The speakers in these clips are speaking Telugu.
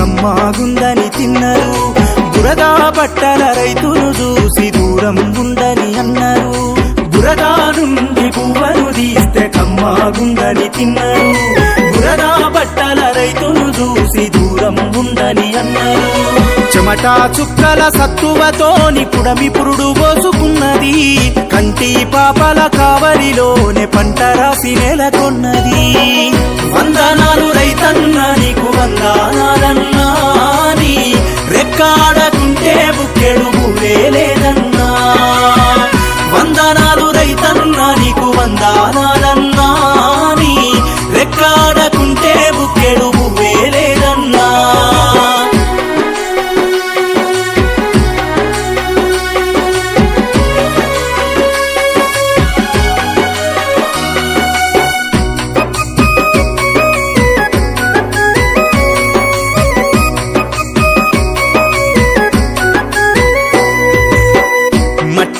కమ్మాగుందని తిన్నారు. బురదా పట్టల రైతును చూసి దూరం ఉందని అన్నారు. బురదా నుండి పువ్వను తీస్తే కమ్మాగుందని తిన్నారు. బురదా పట్టల రైతును చూసి దూరం ఉందని అన్నారు. చెమటా చుక్కల సత్తువతోని పుడమి పురుడు పోసుకున్నది. కంటి పాపల కావలిలోనే పంట రాసి నెలకొన్నది. వందనా వందనాలన్నా నీ రెక్కాడకుంటే బుక్కెడు భూలే లేదన్నా వందనాలు రైతన్న నీకు వందనాలన్నా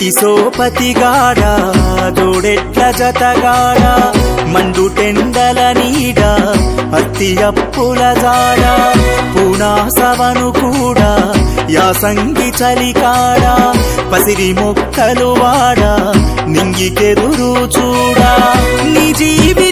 సోపతి సోపతిగాడ దోడెట్ల జతగాడా మండు టెండల నీడ అత్తి అప్పుల జాడ పూనాసవను కూడా యాసంగి చలికాడ పసిరి మొక్కలు వాడ నింగికెదురు చూడా నీ జీవి